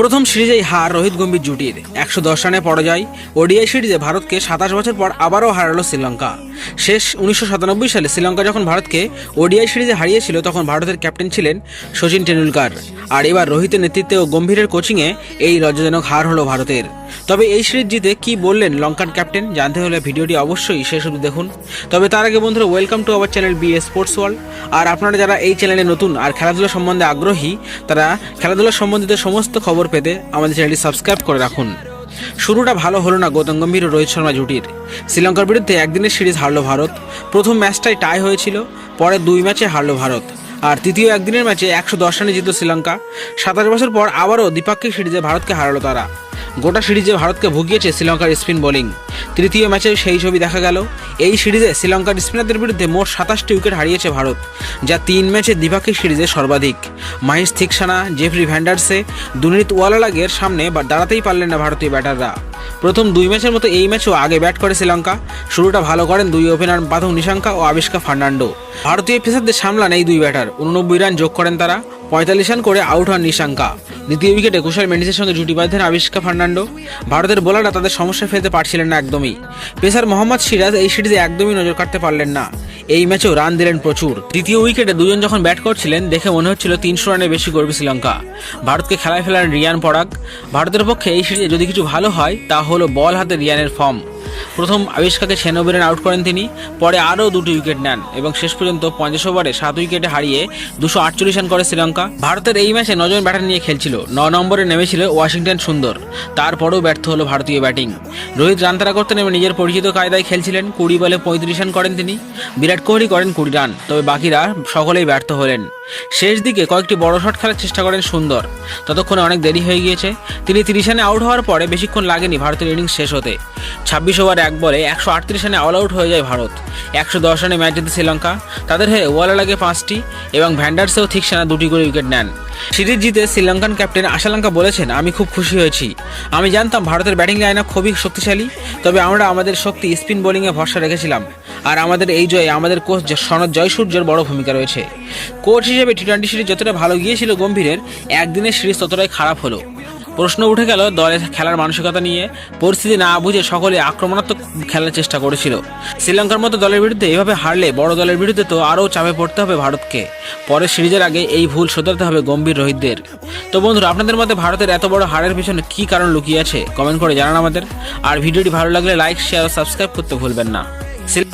প্রথম সিরিজেই হার রোহিত গম্ভীর জুটির। একশো দশ রানে পরাজয়। ওডিআই সিরিজে ভারতকে সাতাশ বছর পর আবারও হারালো শ্রীলঙ্কা। শেষ উনিশশো সাতানব্বই সালে শ্রীলঙ্কা যখন ভারতকে ওডিআই সিরিজে হারিয়েছিল, তখন ভারতের ক্যাপ্টেন ছিলেন সচিন টেন্ডুলকার আর এবার রোহিতের নেতৃত্বে ও গম্ভীরের কোচিংয়ে এই লজ্জাজনক হার হলো ভারতের। তবে এই সিরিজ জিতে কি বললেন লঙ্কান ক্যাপ্টেন? জানতে হলে ভিডিওটি অবশ্যই শেষ অবধি দেখুন। তবে তার আগে বন্ধুরা welcome to our channel B sports world আর আপনারা যারা এই চ্যানেলে নতুন আর খেলাধুলা সম্বন্ধে আগ্রহী, তারা খেলাধুলা সম্বন্ধিত সমস্ত খবর পেতে আমাদের চ্যানেলটি সাবস্ক্রাইব করে রাখুন। শুরুটা ভালো হলো না গৌতম গম্ভীর ও রোহিত শর্মা জুটির। শ্রীলঙ্কার বিরুদ্ধে একদিনের সিরিজ হারলো ভারত। প্রথম ম্যাচটাই টাই হয়েছিল, পরে দুই ম্যাচে হারলো ভারত। আর তৃতীয় একদিনের ম্যাচে একশো দশ রানে জিতল শ্রীলঙ্কা। সাতাশ বছর পর আবারও দ্বিপাক্ষিক সিরিজে ভারতকে হারালো তারা। গোটা সিরিজে ভারতকে ভুগিয়েছে শ্রীলঙ্কার স্পিন বোলিং। তৃতীয় ম্যাচে সেই ছবি দেখা গেল। এই সিরিজে শ্রীলঙ্কার স্পিনারদের বিরুদ্ধে মোট সাতাশটি উইকেট হারিয়েছে ভারত, যা তিন ম্যাচে দ্বিপাক্ষিক সিরিজে সর্বাধিক। মাহিস থিকসানা, জেফরি ভ্যান্ডার্সে দুর্নীত ওয়ালালাগের সামনে বা দাঁড়াতেই পারলেন না ভারতীয় ব্যাটাররা। প্রথম দুই ম্যাচের মতো এই ম্যাচেও আগে ব্যাট করে শ্রীলঙ্কা। শুরুটা ভালো করেন দুই ওপেনার বাধব নিশাঙ্কা ও আবিষ্কা ফার্নান্ডো। ভারতীয় পেসারদের সামলান এই দুই ব্যাটার। উননব্বই রান যোগ করেন তারা। পঁয়তাল্লিশ রান করে আউট হন নিশাঙ্কা। দ্বিতীয় উইকেটে কুশাল মেন্ডিসের সঙ্গে জুটি বাঁধেন আবিষ্কা ফার্নান্ডো। ভারতের বোলাররা তাদের সমস্যা ফেলতে পারছিলেন না একদমই। পেসার মোহাম্মদ সিরাজ এই সিরিজে একদমই নজর কাটতে পারলেন না। এই ম্যাচেও রান দিলেন প্রচুর। তৃতীয় উইকেটে দুজন যখন ব্যাট করছিলেন, দেখে মনে হচ্ছিল তিনশো রানে বেশি করবে শ্রীলঙ্কা। ভারতকে খেলায় ফেলান রিয়ান পরাগ। ভারতের পক্ষে এই সিরিজে যদি কিছু ভালো হয়, তা হলো বল হাতে রিয়ানের ফর্ম প্রথম আবিষ্কাকে ছিয়ানব্বই রান আউট করেন তিনি, পরে আরও দুটি উইকেট নেন এবং শেষ পর্যন্ত পঞ্চাশ ওভারে সাত উইকেটে হারিয়ে দুশো আটচল্লিশ রান করে শ্রীলঙ্কা। ভারতের এই ম্যাচে নজন ব্যাটার নিয়ে খেলছিল। ন নম্বরে নেমেছিল ওয়াশিংটন সুন্দর। তারপরেও ব্যর্থ হলো ভারতীয় ব্যাটিং। রোহিত রান তারা করতে নেমে নিজের পরিচিত কায়দায় খেলছিলেন। কুড়ি বলে পঁয়ত্রিশ রান করেন তিনি। বিরাট কোহলি করেন কুড়ি রান, তবে বাকিরা সকলেই ব্যর্থ হলেন। শেষ দিকে কয়েকটি বড় শট খেলার চেষ্টা করেন সুন্দর। ততক্ষণে অনেক দেরি হয়ে গিয়েছে। তিনি তিরিশ রানে আউট হওয়ার পরে বেশিক্ষণ লাগেনি ভারতের ইনিংস শেষ হতে। ছাব্বিশ ওভার এক বলে একশো আটত্রিশ রানে অল আউট হয়ে যায় ভারত। একশো দশ রানে ম্যাচ জিতে শ্রীলঙ্কা তাদের হয়ে ওয়ালা লাগে পাঁচটি এবং ভ্যান্ডার্সেও ঠিক সেনা দুটি করে উইকেট নেন। সিরিজ জিতে শ্রীলঙ্কান ক্যাপ্টেন আশালঙ্কা বলেছেন, আমি খুব খুশি হয়েছি। আমি জানতাম ভারতের ব্যাটিং লাইন খুবই শক্তিশালী, তবে আমরা আমাদের শক্তি স্পিন বোলিংয়ে ভরসা রেখেছিলাম। আর আমাদের এই জয়ে, আমাদের কোচ সনদ জয়সূর্যের বড় ভূমিকা রয়েছে। কোচ হিসেবে টি টোয়েন্টি সিরিজ যতটা ভালো গিয়েছিল গম্ভীরের, একদিনের সিরিজ ততটাই খারাপ হলো। প্রশ্ন উঠে গেল দলে খেলার মানসিকতা নিয়ে। পরিস্থিতি না বুঝে সকলে আক্রমণাত্মক খেলার চেষ্টা করেছিল। শ্রীলঙ্কার মতো দলের বিরুদ্ধে এভাবে হারলে বড় দলের বিরুদ্ধে তো আরও চাপে পড়তে হবে ভারতকে। পরের সিরিজের আগে এই ভুল শোধরাতে হবে গম্ভীর রোহিতদের। তো বন্ধুরা, আপনাদের মধ্যে ভারতের এত বড় হারের পিছনে কী কারণ লুকিয়ে আছে? কমেন্ট করে জানান আমাদের। আর ভিডিওটি ভালো লাগলে লাইক শেয়ার ও সাবস্ক্রাইব করতে ভুলবেন না।